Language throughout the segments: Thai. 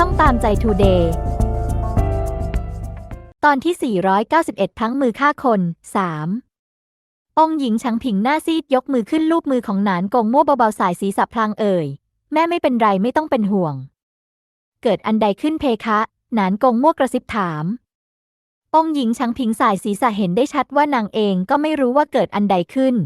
ช่องตามใจทูเดย์ตอนที่ 491พลั้งมือฆ่าคน 3 องหญิงชังผิงหน้าซีดยกมือขึ้นลูบมือของหนานกงมั่วเบาๆสายศีรษะพลางเอ่ย แม่ไม่เป็นไรไม่ต้องเป็นห่วง เกิดอันใดขึ้นเพคะ หนานกงมั่วกระซิบถาม องหญิงชังผิงสายศีรษะเห็นได้ชัดว่านางเองก็ไม่รู้ว่าเกิดอันใดขึ้น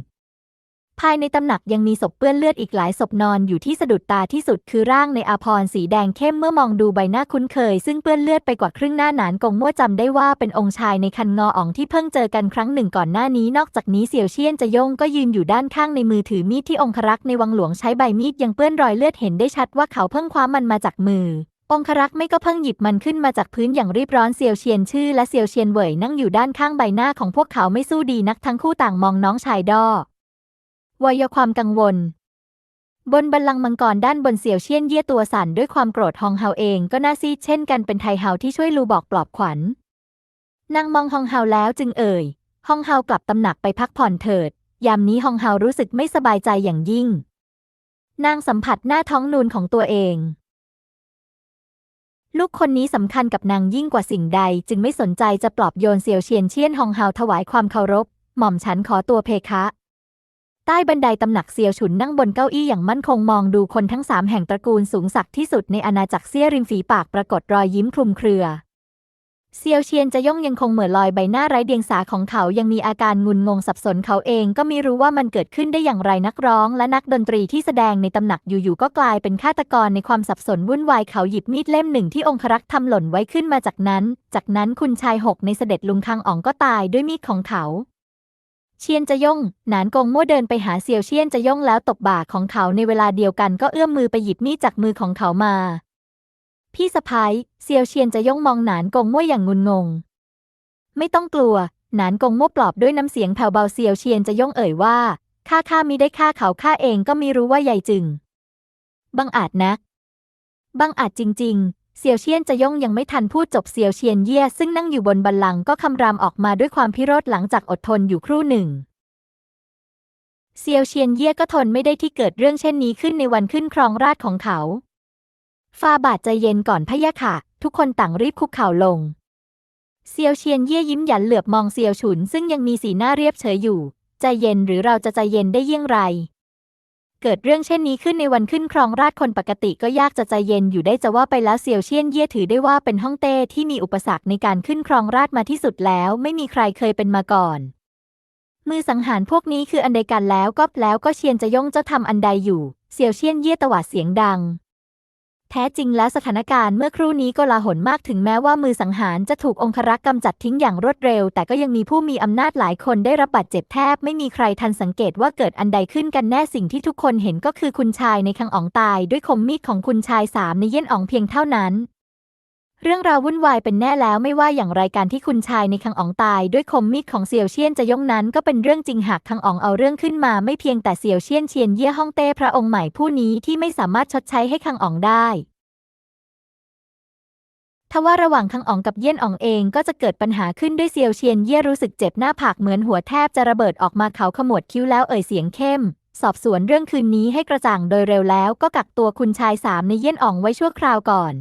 ภายในตำหนักยังมีศพเปื้อนเลือดอีกหลายศพนอนอยู่ที่สะดุดตาที่สุดคือร่างในอาพรสีแดงเข้มเมื่อมองดูใบหน้าคุ้นเคย ซึ่งเปื้อนเลือดไปกว่าครึ่งหน้าหนานกงมั่วจำได้ว่าเป็นองค์ชายในคันงออ่องที่เพิ่งเจอกันครั้งหนึ่งก่อนหน้านี้ นอกจากนี้เสี่ยวเชียนจะย่งก็ยืนอยู่ด้านข้างในมือถือมีดที่องครักษ์ในวังหลวงใช้ใบมีดยังเปื้อนรอยเลือดเห็นได้ชัดว่าเขาเพิ่งคว้ามันมาจากมือองครักษ์ไม่ก็เพิ่งหยิบมันขึ้นมาจากพื้นอย่างรีบร้อนเซียวเชียนชื่อและเซียวเชียนเหวยนั่งอยู่ด้านข้างใบหน้าของพวกเขาไม่สู้ดีนักทั้งคู่ต่างมองน้องชายดอ วายความกังวล บนบัลลังก์มังกรด้านบนเสี่ยวเชียนเยี่ยตัวสั่นด้วยความโกรธฮองเฮาเองก็น่าซีดเช่นกันเป็นไทเฮาที่ช่วยลูบอกปลอบขวัญ นางมองฮองเฮาแล้วจึงเอ่ยฮองเฮากลับตำหนักไปพักผ่อนเถิด ยามนี้ฮองเฮารู้สึกไม่สบายใจอย่างยิ่ง นางสัมผัสหน้าท้องนูนของตัวเอง ลูกคนนี้สำคัญกับนางยิ่งกว่าสิ่งใด จึงไม่สนใจจะปลอบโยนเสี่ยวเชียนเชียนฮองเฮาถวายความเคารพ หม่อมฉันขอตัวเพคะ ใต้บันไดตำหนักเซียวฉุนนั่งบนเก้าอี้อย่างมั่นคงมองดูคนทั้งสามแห่งตระกูลสูงศักที่สุดในอาณาจักรเซี่ยริมฝีปากปรากฏรอยยิ้มคลุมเครือ เซียวเชียนจะย่องยังคงเหม่อลอยใบหน้าไร้เดียงสาของเขายังมีอาการงุนงงสับสนเขาเองก็ไม่รู้ว่ามันเกิดขึ้นได้อย่างไรนักร้อง และนักดนตรีที่แสดงในตำหนักอยู่ๆก็กลายเป็นฆาตกรในความสับสนวุ่นวายเขาหยิบมีดเล่มหนึ่งที่องครักษ์ทำหล่นไว้ขึ้นมาจากนั้น จากนั้นคุณชายหกในเสด็จลุงคังอ๋องก็ตายด้วยมีดของเขา เชียนจะย่ง หนานกงมั่วเดินไปหาเซียวเชียนจะย่งแล้วตบบ่าของเขาในเวลาเดียวกันก็เอื้อมมือไปหยิบมีดจากมือของเขามา พี่สะพ้ายเซียวเชียนจะย่งมองหนานกงมั่วอย่างงุนงง ไม่ต้องกลัว หนานกงมั่วปลอบด้วยน้ำเสียงแผ่วเบาเซียวเชียนจะย่งเอ่ยว่าข้าข้ามิได้ฆ่าเขาข้าเองก็มีรู้ว่าใหญ่จึง บังอาจนักบังอาจจริง ๆ เซียวเชียนจะย่งยังไม่ทันพูดจบเซียวเชียนเย่ซึ่งนั่งอยู่บนบัลลังก์ก็คำรามออกมาด้วยความพิโรธหลังจากอดทนอยู่ครู่หนึ่งเซียวเชียนเย่ก็ทนไม่ได้ที่เกิดเรื่องเช่นนี้ขึ้นในวันขึ้นครองราชของเขาฟาบาทใจเย็นก่อนพะยะค่ะ ทุกคนต่างรีบคุกเข่าลง เซียวเชียนเย่ยิ้มหยันเหลือบมองเซียวฉุน ซึ่งยังมีสีหน้าเรียบเฉยอยู่ ใจเย็นหรือเราจะใจเย็นได้เยี่ยงไร เกิดเรื่องเช่นนี้ขึ้นในวันขึ้นครองราชคนปกติก็ยากจะใจเย็นอยู่ได้จะว่าไปแล้วเซียวเชียนเย่ถือได้ว่าเป็นฮ่องเต้ที่มีอุปสรรคในการขึ้นครองราชมาที่สุดแล้ว ไม่มีใครเคยเป็นมาก่อน มือสังหารพวกนี้คืออันใดกันแล้วก็แล้วก็เชียนจะย่งเจ้าทำอันใดอยู่ เซียวเชียนเย่ตวาดเสียงดัง แท้จริงแล้วสถานการณ์เมื่อครู่นี้ก็ลาหนมากถึงแม้ว่ามือสังหารจะถูกองครักษ์กำจัดทิ้งอย่างรวดเร็ว แต่ก็ยังมีผู้มีอำนาจหลายคนได้รับบาดเจ็บแทบ ไม่มีใครทันสังเกตว่าเกิดอันใดขึ้นกันแน่สิ่งที่ทุกคนเห็นก็คือคุณชายในคังอ๋องตาย ด้วยคมมีดของคุณชายสามในเย็นอ๋องเพียงเท่านั้น เรื่องราววุ่นวายเป็นแน่แล้วไม่ว่าอย่างไรการที่คุณชายในคังอองตายด้วยคมมีดของเสี่ยวเชียนจะย่งนั้นก็เป็นเรื่องจริงหากคังอองเอาเรื่องขึ้นมาไม่เพียงแต่เสี่ยวเชียนเชียนเย่ฮ่องเต้พระองค์ใหม่ผู้นี้ที่ไม่สามารถชดใช้ให้คังอองได้ทว่าระหว่างคังอ๋องกับเยี่ยนอ๋องเองก็จะเกิดปัญหาขึ้นด้วยเซียวเชียนเย่รู้สึกเจ็บหน้าผากเหมือนหัวแทบจะระเบิดออกมาเขาขมวดคิ้วแล้วเอ่ยเสียงเข้ม สอบสวนเรื่องคืนนี้ให้กระจ่างโดยเร็วแล้วก็กักตัวคุณชายสามในเยี่ยนอ๋องไว้ชั่วคราวก่อน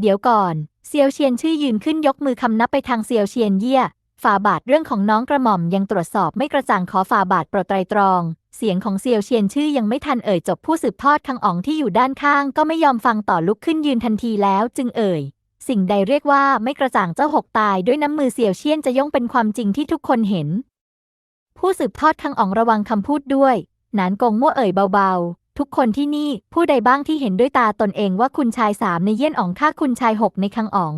เดี๋ยวก่อนเซียวเชียนชื่อยืนขึ้นยกมือคำนับไปทางเซียวเชียนเย่ฝ่าบาทเรื่องของน้องกระหม่อมยังตรวจสอบไม่กระจ่างขอฝ่าบาทโปรดไตรตรอง เสียงของเซียวเชียนชื่อยังไม่ทันเอ่ยจบผู้สืบทอดคังอ๋องที่อยู่ด้านข้าง ก็ไม่ยอมฟังต่อลุกขึ้นยืนทันทีแล้วจึงเอ่ย สิ่งใดเรียกว่าไม่กระจ่างเจ้าหกตายด้วยน้ำมือเสี่ยวเชียนจะย่องเป็นความจริงที่ทุกคนเห็น ผู้สืบทอดคังอ๋องระวังคำพูดด้วย นานกงมั่วเอ่ยเบาๆ ทุกคนที่นี่ผู้ใดบ้างที่เห็นด้วยตาตนเองว่าคุณชายสามในเยี่ยนอ๋องฆ่าคุณชายหกในคังอ๋อง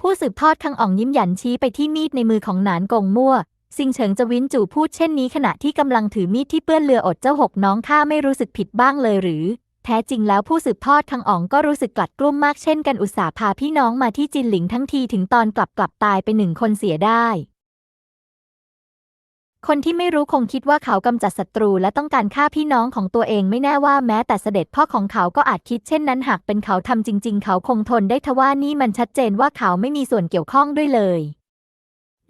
ผู้สืบทอดคังอ๋องยิ้มหยันชี้ไปที่มีดในมือของหนานกงมั่วซิงเฉิงจะวินจู่พูดเช่นนี้ขณะที่กำลังถือมีดที่เปื้อนเลืออดเจ้าหกน้องข้าไม่รู้สึกผิดบ้างเลยหรือ แท้จริงแล้วผู้สืบทอดคังอ๋องก็รู้สึกกลัดกลุ้มมากเช่นกันอุตส่าห์พาพี่น้องมาที่จินหลิงทั้งทีถึงตอนกลับกลับตายไปหนึ่งคนเสียได้ คนที่ไม่รู้คงคิดว่าเขากำจัดศัตรูและต้องการฆ่าพี่น้องของตัวเองไม่แน่ว่าแม้แต่เสด็จพ่อของเขาก็อาจคิดเช่นนั้นหากเป็นเขาทำจริง ๆ เขาคงทนได้ทว่านี่มันชัดเจนว่าเขาไม่มีส่วนเกี่ยวข้องด้วยเลย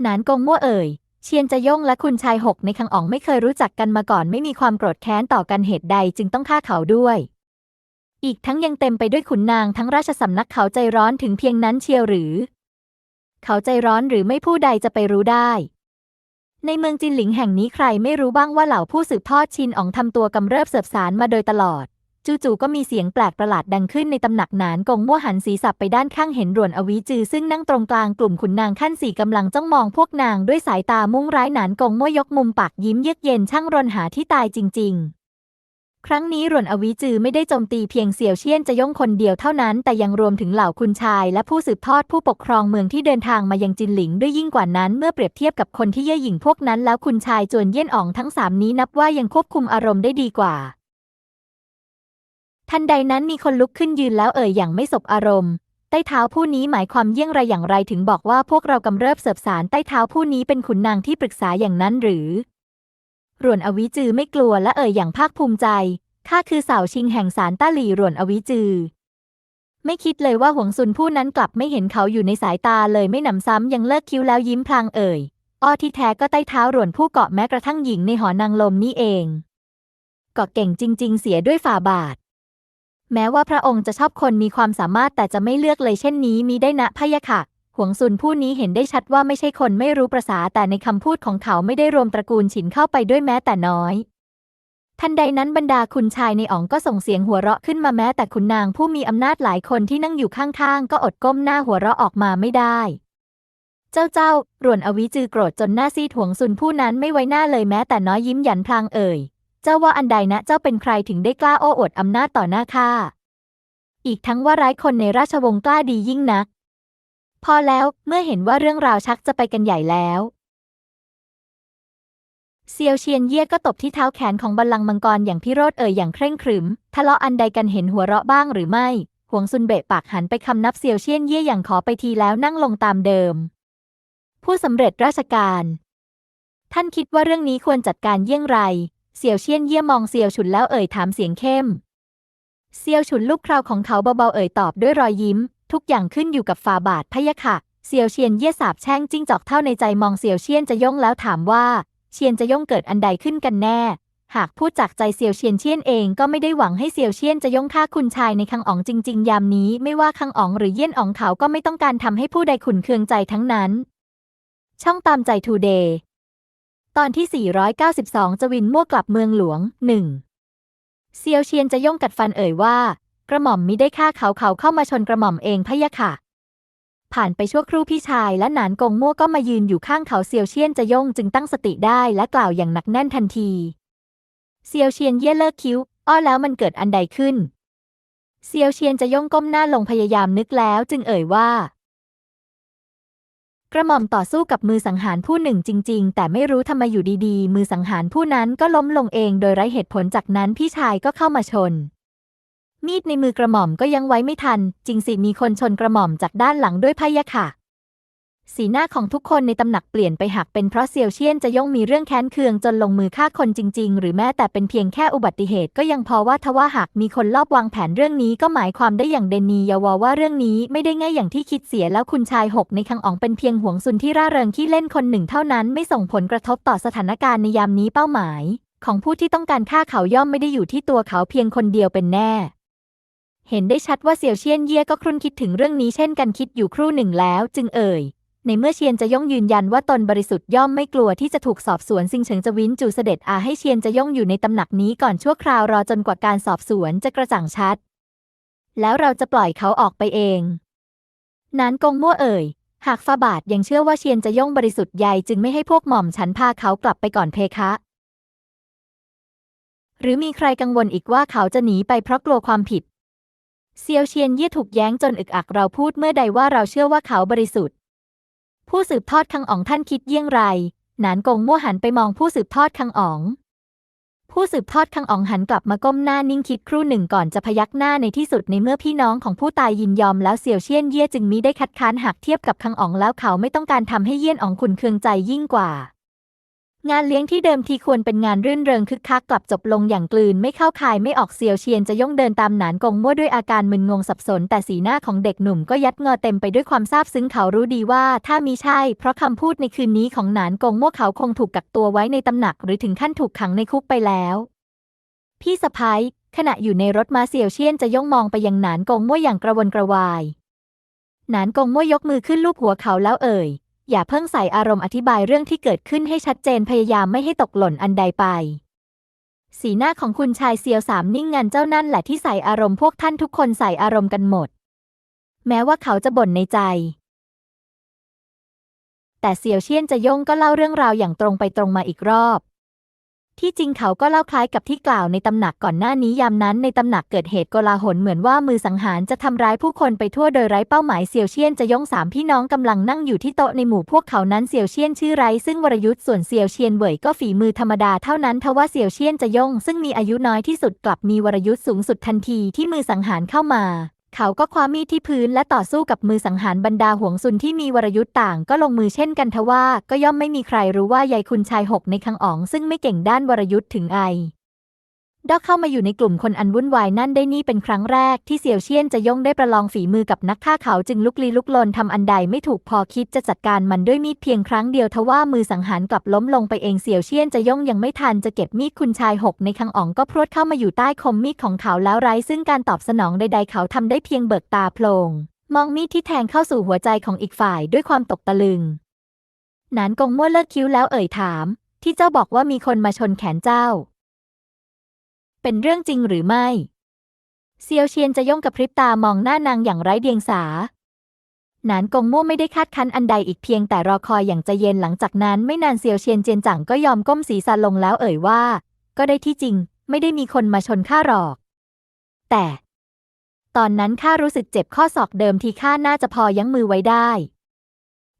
หนานกงมั่วเอ่ย เชียนจะย่งและคุณชายหกในคังอ๋องไม่เคยรู้จักกันมาก่อนไม่มีความโกรธแค้นต่อกันเหตุใดจึงต้องฆ่าเขาด้วย อีกทั้งยังเต็มไปด้วยขุนนางทั้งราชสำนักเขาใจร้อนถึงเพียงนั้นเชียวหรือ เขาใจร้อนหรือไม่ผู้ใดจะไปรู้ได้ ในเมืองจินหลิงแห่งนี้ใครไม่รู้บ้างว่าเหล่าผู้สืบทอดชินอ๋องทำตัวกำเริบเสบสารมาโดยตลอด จู่ๆก็มีเสียงแปลกประหลาดดังขึ้นในตำหนักหนานกงมั่วหันศีรษะไปด้านข้างเห็นรวนอวิจือซึ่งนั่งตรงกลางกลุ่มขุนนางขั้นสี่กำลังจ้องมองพวกนางด้วยสายตามุ่งร้ายหนานกงมั่วยกมุมปากยิ้มเยือกเย็นช่างรนหาที่ตายจริง ๆ ครั้งนี้รวนอวิจือไม่ได้โจมตีเพียงเสี่ยวเชียนจะย่งคนเดียวเท่านั้น แต่ยังรวมถึงเหล่าคุณชาย และผู้สืบทอดผู้ปกครองเมืองที่เดินทางมายังจินหลิงด้วยยิ่งกว่านั้นเมื่อเปรียบเทียบกับคนที่เย่หยิ่งพวกนั้นแล้วคุณชายจวนเยี่ยนอ่องทั้งสามนี้นับว่ายังควบคุมอารมณ์ได้ดีกว่า ทันใดนั้นมีคนลุกขึ้นยืนแล้วเอ่ยอย่างไม่สบอารมณ์ใต้เท้าผู้นี้หมายความเยี่ยงไรอย่างไรถึงบอกว่าพวกเรากำเริบเสบสารใต้เท้าผู้นี้เป็นขุนนางที่ปรึกษาอย่างนั้นหรือ รวนอวิจือไม่กลัวและเอ่ยอย่างภาคภูมิใจ ข้าคือสาวชิงแห่งสารต้าหลี่รวนอวิจือ ไม่คิดเลยว่าหวงซุนผู้นั้นกลับไม่เห็นเขาอยู่ในสายตาเลยไม่หนำซ้ำยังเลิกคิ้วแล้วยิ้มพลางเอ่ย อ้อที่แท้ก็ใต้เท้ารวนผู้เกาะแม้กระทั่งหญิงในหอนางลมนี่เอง เกาะเก่งจริง ๆ เสียด้วยฝ่าบาท แม้ว่าพระองค์จะชอบคนมีความสามารถแต่จะไม่เลือกเลยเช่นนี้มีได้นะพะยะค่ะ วงซุนผู้นี้เห็นได้ชัดว่าไม่ใช่คนไม่รู้ประษาแต่ในคำพูดของเขาไม่ได้รวมตระกูลฉินเข้าไปด้วยแม้แต่น้อย ทันใดนั้นบรรดาคุณชายในอ๋องก็ส่งเสียงหัวเราะขึ้นมาแม้แต่คุณนางผู้มีอำนาจหลายคนที่นั่งอยู่ข้างๆ ก็อดก้มหน้าหัวเราะออกมาไม่ได้ เจ้าเจ้ารวนอวิจือโกรธจนหน้าซีดหวงซุนผู้นั้นไม่ไว้หน้าเลยแม้แต่น้อยยิ้มหยันพลางเอ่ย เจ้าว่าอันใดนะเจ้าเป็นใครถึงได้กล้าโอ้อวดอำนาจต่อหน้าข้าอีกทั้งว่าร้ายคนในราชวงศ์กล้าดียิ่งนัก พอแล้วเมื่อเห็นว่าเรื่องราวชักจะไปกันใหญ่แล้วเซียวเชียนเย่ก็ตบที่เท้าแขนของบัลลังก์มังกรอย่างพิโรธเอ่ยอย่างเคร่งครึม ทะเลาะอันใดกันเห็นหัวเราะบ้างหรือไม่หวงซุนเบะปากหันไปคำนับเซียวเชียนเย่อย่างขอไปทีแล้วนั่งลงตามเดิม ผู้สำเร็จราชการ ท่านคิดว่าเรื่องนี้ควรจัดการเยี่ยงไรเสียวเชียนเย่มองเซียวฉุนแล้วเอ่ยถามเสียงเข้ม เซียวฉุนลูกคราวของเขาเบาๆเอ่ยตอบด้วยรอยยิ้ม ทุกอย่างขึ้นอยู่กับฟาบาทพะยะค่ะ เซียวเชียนเย่สาบแช่งจิ้งจอกเท่าในใจมองเซียวเชียนจะย่งแล้วถามว่า เชียนจะย่งเกิดอันใดขึ้นกันแน่ หากพูดจากใจเซียวเชียนเชียนเองก็ไม่ได้หวังให้เซียวเชียนจะย่งฆ่าคุณชายในคังอ๋องจริง ๆ ยามนี้ไม่ว่าคังอ๋องหรือเยี่ยนอ๋องเขาก็ไม่ต้องการทำให้ผู้ใดขุนเคืองใจทั้งนั้น ช่องตามใจทูเดย์ตอนที่ 492 จวินมั่วกลับเมืองหลวงหนึ่งเซียวเชียนจะย่งกัดฟันเอ่ยว่า กระหม่อมมิได้ฆ่าเขาเขาเข้ามาชนกระหม่อมเองพะยะค่ะ ผ่านไปชั่วครู่พี่ชายและหนานกงมั่วก็มายืนอยู่ข้างเขาเซียวเชียนจะย่งจึงตั้งสติได้และกล่าวอย่างหนักแน่นทันทีเซียวเชียนเย่เลิกคิ้ว อ้อแล้วมันเกิดอันใดขึ้นเซียวเชียนจะย่งก้มหน้าลงพยายามนึกแล้วจึงเอ่ยว่า กระหม่อมต่อสู้กับมือสังหารผู้หนึ่งจริง ๆ แต่ไม่รู้ทำไมอยู่ดีๆ มือสังหารผู้นั้นก็ล้มลงเองโดยไร้เหตุผลจากนั้นพี่ชายก็เข้ามาชน มีดในมือกระหม่อมก็ยังไว้ไม่ทัน จริงสิมีคนชนกระหม่อมจากด้านหลังด้วยพะยะค่ะ สีหน้าของทุกคนในตำหนักเปลี่ยนไปหักเป็นเพราะเซียวเชียนจะย่องมีเรื่องแค้นเคืองจนลงมือฆ่าคนจริง ๆ หรือแม้แต่เป็นเพียงแค่อุบัติเหตุก็ยังพอว่าทว่าหากมีคนลอบวางแผนเรื่องนี้ก็หมายความได้อย่างเดนียาวาว่าเรื่องนี้ไม่ได้ง่ายอย่างที่คิดเสียแล้วคุณชายหกในคังอ๋องเป็นเพียงห่วงซุนที่ร่าเริงที่เล่นคนหนึ่งเท่านั้น ไม่ส่งผลกระทบต่อสถานการณ์ในยามนี้เป้าหมาย ของผู้ที่ต้องการฆ่าเขาย่อมไม่ได้อยู่ที่ตัวเขาเพียงคนเดียวเป็นแน่ เห็นได้ชัดว่าเสี่ยวเชียนเย่ก็ครุ่นคิดถึงเรื่องนี้เช่นกันคิดอยู่ครู่หนึ่งแล้ว จึงเอ่ย ในเมื่อเชียนจะย่องยืนยันว่าตนบริสุทธิ์ย่อมไม่กลัวที่จะถูกสอบสวนซิงเฉิงจะวินจูเสด็จอาให้เชียนจะย่องอยู่ในตำหนักนี้ก่อนชั่วคราวรอจนกว่าการสอบสวนจะกระจ่างชัด แล้วเราจะปล่อยเขาออกไปเองนานกงมั่วเอ่ย หากฟาบาทยังเชื่อว่าเชียนจะย่องบริสุทธิ์ใหญ่จึงไม่ให้พวกหม่อมฉันพาเขากลับไปก่อนเพคะ หรือมีใครกังวลอีกว่าเขาจะหนีไปเพราะกลัวความผิด เซียวเชียนเย่ถูกแย้งจนอึกอักเราพูดเมื่อใดว่าเราเชื่อว่าเขาบริสุทธิ์ ผู้สืบทอดคังอ๋องท่านคิดเยี่ยงไร หนานกงมั่วหันไปมองผู้สืบทอดคังอ๋อง ผู้สืบทอดคังอ๋องหันกลับมาก้มหน้านิ่งคิดครู่หนึ่งก่อนจะพยักหน้าในที่สุดในเมื่อพี่น้องของผู้ตายยินยอมแล้วเซียวเชียนเย่จึงมิได้คัดค้านหากเทียบกับคังอ๋องแล้วเขาไม่ต้องการทำให้เยี่ยนอ๋องขุนเคืองใจยิ่งกว่า งานเลี้ยงที่เดิมทีควรเป็นงานรื่นเริงคึกคักกลับจบลงอย่างกลืน ไม่เข้าคายไม่ออกเซียวเชียนจะย่องเดินตามหนานกงมั่วด้วยอาการมึนงงสับสน แต่สีหน้าของเด็กหนุ่มก็ยัดเงอเต็มไปด้วยความซาบซึ้งเขารู้ดีว่า ถ้ามีใช่ เพราะคำพูดในคืนนี้ของหนานกงมั่วเขาคงถูกกักตัวไว้ในตำหนัก หรือถึงขั้นถูกขังในคุกไปแล้ว พี่สะพ้ายขณะอยู่ในรถมาเซียวเชียนจะย่องมองไปยังหนานกงมั่วอย่างกระวนกระวาย หนานกงมั่วยกมือขึ้นลูบหัวเขาแล้วเอ่ย อย่าเพิ่งใส่อารมณ์อธิบายเรื่องที่เกิดขึ้นให้ชัดเจนพยายามไม่ให้ตกหล่นอันใดไป สีหน้าของคุณชายเซียวสามนิ่งงันเจ้านั่นแหละที่ใส่อารมณ์พวกท่านทุกคนใส่อารมณ์กันหมด แม้ว่าเขาจะบ่นในใจ แต่เซียวเชียนจะย่งก็เล่าเรื่องราวอย่างตรงไปตรงมาอีกรอบ ที่จริงเขาก็เล่าคล้ายกับที่กล่าวในตำหนักก่อนหน้านี้ยามนั้นในตำหนักเกิดเหตุโกลาหลเหมือนว่ามือสังหารจะทำร้ายผู้คนไปทั่วโดยไร้เป้าหมายเซียวเชียนจะย่งสามพี่น้องกำลังนั่งอยู่ที่โต๊ะในหมู่พวกเขานั้นเซียวเชียนชื่อไรซึ่งวรยุทธ์ส่วนเซียวเชียนเหวยก็ฝีมือธรรมดาเท่านั้นทว่าเซียวเชียนจะย่งซึ่งมีอายุน้อยที่สุดกลับมีวรยุทธ์สูงสุดทันทีที่มือสังหารเข้ามา เขาก็คว้ามีดที่พื้นและต่อสู้กับมือสังหารบรรดาหวงซุนที่มีวรยุทธ์ต่างก็ลงมือเช่นกันทว่า ก็ย่อมไม่มีใครรู้ว่ายายคุณชายหกในคังอ๋องซึ่งไม่เก่งด้านวรยุทธ์ถึงไอ ดอกเข้ามาอยู่ในกลุ่มคนอันวุ่นวายนั่นได้นี่เป็นครั้งแรกที่เสี่ยวเชียนจะย่งได้ประลองฝีมือกับนักฆ่าเขาจึงลุกลี้ลุกลนทำอันใดไม่ถูกพอคิดจะจัดการมันด้วยมีดเพียงครั้งเดียวทว่ามือสังหารกลับล้มลงไปเองเสี่ยวเชียนจะย่งยังไม่ทันจะเก็บมีดคุณชายหกในคังอ๋องก็พรวดเข้ามาอยู่ใต้คมมีดของเขาแล้วไร้ซึ่งการตอบสนองใดๆเขาทำได้เพียงเบิกตาโพลงมองมีดที่แทงเข้าสู่หัวใจของอีกฝ่ายด้วยความตกตะลึงหนานกงมั่วเลิกคิ้วแล้วเอ่ยถาม ที่เจ้าบอกว่ามีคนมาชนแขนเจ้า เป็นเรื่องจริงหรือไม่ เซียวเชียนจะย่งกับพริบตามองหน้านางอย่างไร้เดียงสาหนานกงมั่วไม่ได้คาดคั้นอันใดอีกเพียงแต่รอคอยอย่างใจเย็นหลังจากนั้นไม่นานเซียวเชียนเจียนจังก็ยอมก้มศีรษะลงแล้วเอ่ยว่า ก็ได้ที่จริง ไม่ได้มีคนมาชนข้าหรอก แต่ ตอนนั้นข้ารู้สึกเจ็บข้อศอกเดิมทีข้าน่าจะพอยั้งมือไว้ได้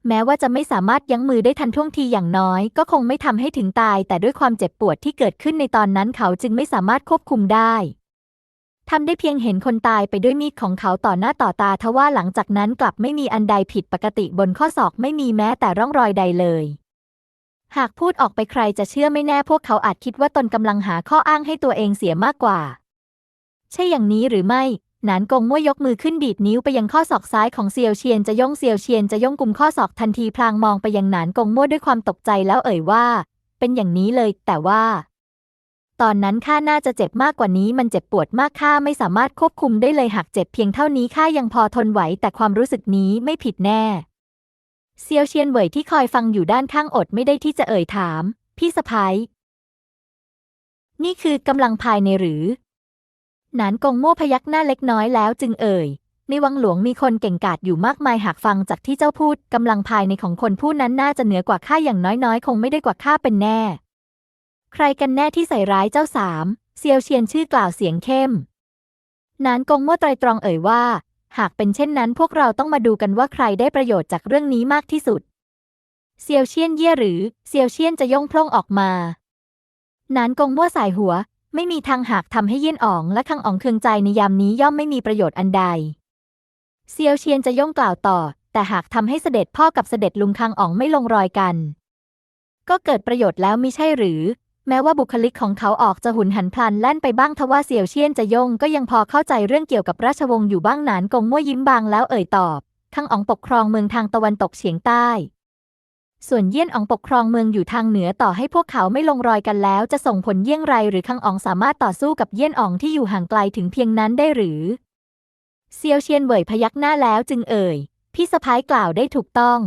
แม้ว่าจะไม่สามารถยั้งมือได้ทันท่วงทีอย่างน้อย ก็คงไม่ทำให้ถึงตาย แต่ด้วยความเจ็บปวดที่เกิดขึ้นในตอนนั้นเขาจึงไม่สามารถควบคุมได้ทำได้เพียงเห็นคนตายไปด้วยมีดของเขาต่อหน้าต่อตาทว่าหลังจากนั้นกลับไม่มีอันใดผิดปกติบนข้อศอกไม่มีแม้แต่ร่องรอยใดเลย หากพูดออกไปใครจะเชื่อไม่แน่พวกเขาอาจคิดว่าตนกำลังหาข้ออ้างให้ตัวเองเสียมากกว่า ใช่อย่างนี้หรือไม่ นานกงมั่วยกมือขึ้นดีดนิ้วไปยังข้อศอกซ้ายของเซียวเชียนจะย่องเซียวเชียนจะย่องกุมข้อศอกทันทีพลางมองไปยังหนานกงมั่วด้วยความตกใจแล้วเอ่ยว่า เป็นอย่างนี้เลย แต่ว่า ตอนนั้นข้าน่าจะเจ็บมากกว่านี้มันเจ็บปวดมากข้าไม่สามารถควบคุมได้เลยหากเจ็บเพียงเท่านี้ข้ายังพอทนไหวแต่ความรู้สึกนี้ไม่ผิดแน่ เซียวเชียนเหวยที่คอยฟังอยู่ด้านข้างอดไม่ได้ที่จะเอ่ยถาม พี่สะพ้ายนี่คือกำลังภายในหรือ นานกงม่วพยักหน้าเล็กน้อยแล้วจึงเอ่ย ในวังหลวงมีคนเก่งกาจอยู่มากมายหากฟังจากที่เจ้าพูดกำลังภายในของคนผู้นั้นน่าจะเหนือกว่าข้าอย่างน้อยๆ คงไม่ได้กว่าข้าเป็นแน่ ใครกันแน่ที่ใส่ร้ายเจ้าสามเซียวเชียนชื่อกล่าวเสียงเข้ม นานกงม่วไตรตรองเอ่ยว่า หากเป็นเช่นนั้นพวกเราต้องมาดูกันว่าใครได้ประโยชน์จากเรื่องนี้มากที่สุด เซียวเชียนเย่หรือ เซียวเชียนจะย่องพล่องออกมา นานกงมั่วสายหัว ไม่มีทางหากทำให้เยี่ยนอ๋องและคังอ๋องเคืองใจในยามนี้ย่อมไม่มีประโยชน์อันใด เซียวเชียนจะย่องกล่าวต่อ แต่หากทำให้เสด็จพ่อกับเสด็จลุงคังอ๋องไม่ลงรอยกัน ก็เกิดประโยชน์แล้วมิใช่หรือ แม้ว่าบุคลิกของเขาออกจะหุนหันพลันแล่นไปบ้างทว่าเสี่ยวเชียนจะย่งก็ยังพอเข้าใจเรื่องเกี่ยวกับราชวงศ์อยู่บ้างหนานกงมั่วยิ้มบางแล้วเอ่ยตอบคังอ๋องปกครองเมืองทางตะวันตกเฉียงใต้ ส่วนเยี่ยนอองปกครองเมืองอยู่ทางเหนือต่อให้พวกเขาไม่ลงรอยกันแล้ว จะส่งผลเยี่ยงไรหรือคังอองสามารถต่อสู้กับเยี่ยนอองที่อยู่ห่างไกลถึงเพียงนั้นได้หรือเซียวเชียนเหวยพยักหน้าแล้วจึงเอ่ย พี่สะพ้ายกล่าวได้ถูกต้อง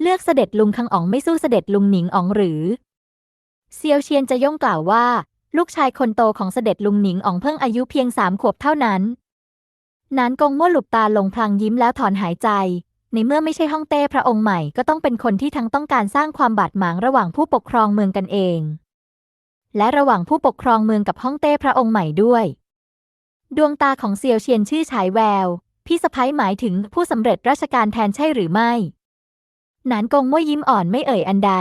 เลือกเสด็จลุงคังอองไม่สู้เสด็จลุงหนิงอองหรือเซียวเชียนจะย่องกล่าวว่า ลูกชายคนโตของเสด็จลุงหนิงอองเพิ่งอายุเพียงสามขวบเท่านั้นนานกงมั่วหลุบตาลงพลางยิ้มแล้วถอนหายใจ ในเมื่อไม่ใช่ฮ่องเต้พระองค์ใหม่ก็ต้องเป็นคนที่ทั้งต้องการสร้างความบาดหมางระหว่างผู้ปกครองเมืองกันเอง และระหว่างผู้ปกครองเมืองกับฮ่องเต้พระองค์ใหม่ด้วย ดวงตาของเซียวเชียนชื่อฉายแวว พี่สะพ้ายหมายถึงผู้สำเร็จราชการแทนใช่หรือไม่ หนานกงมั่วยิ้มอ่อนไม่เอ่ยอันใด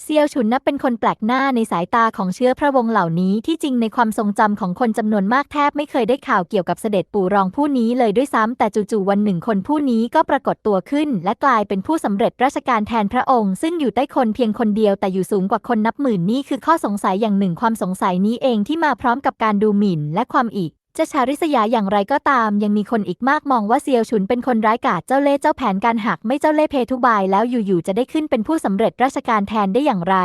เซียวฉุนนับเป็นคนแปลกหน้าในสายตาของเชื้อพระวงศ์เหล่านี้ที่จริงในความทรงจำของคนจำนวนมากแทบไม่เคยได้ข่าวเกี่ยวกับเสด็จปู่รองผู้นี้เลยด้วยซ้ำแต่จู่ๆวันหนึ่งคนผู้นี้ก็ปรากฏตัวขึ้น และกลายเป็นผู้สำเร็จราชการแทนพระองค์ ซึ่งอยู่ใต้คนเพียงคนเดียวแต่อยู่สูงกว่าคนนับหมื่นนี่คือข้อสงสัยอย่างหนึ่งความสงสัยนี้เองที่มาพร้อมกับการดูหมิ่นและความอีก จะชาริษยาอย่างไรก็ตาม ยังมีคนอีกมากมองว่าเซียวฉุนเป็นคนร้ายกาจเจ้าเล่เจ้าแผนการหักไม่เจ้าเล่เพทุบายแล้วอยู่ๆจะได้ขึ้นเป็นผู้สำเร็จราชการแทนได้อย่างไร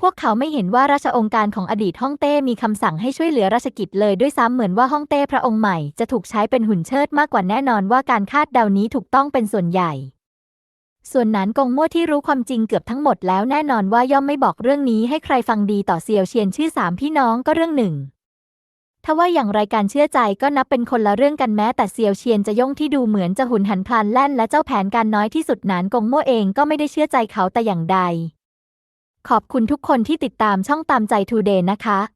พวกเขาไม่เห็นว่าราชองค์การของอดีตฮ่องเต้มีคำสั่งให้ช่วยเหลือราชกิจเลยด้วยซ้ำเหมือนว่าฮ่องเต้พระองค์ใหม่จะถูกใช้เป็นหุ่นเชิดมากกว่าแน่นอนว่าการคาดเดานี้ถูกต้องเป็นส่วนใหญ่ส่วนหนานกงมั่วที่รู้ความจริงเกือบทั้งหมดแล้วแน่นอนว่าย่อมไม่บอกเรื่องนี้ให้ใครฟังดีต่อเซียวเชียนชื่อสามพี่น้องก็เรื่องหนึ่ง ถ้าว่าอย่างไรการเชื่อใจก็นับเป็นคนละเรื่องกันแม้แต่เซียวเชียนจะย่งที่ดูเหมือนจะหุนหันพลันแล่น และเจ้าแผนการน้อยที่สุดนานกงโม่เองก็ไม่ได้เชื่อใจเขาแต่อย่างใด ขอบคุณทุกคนที่ติดตามช่องตามใจทูเดย์นะคะ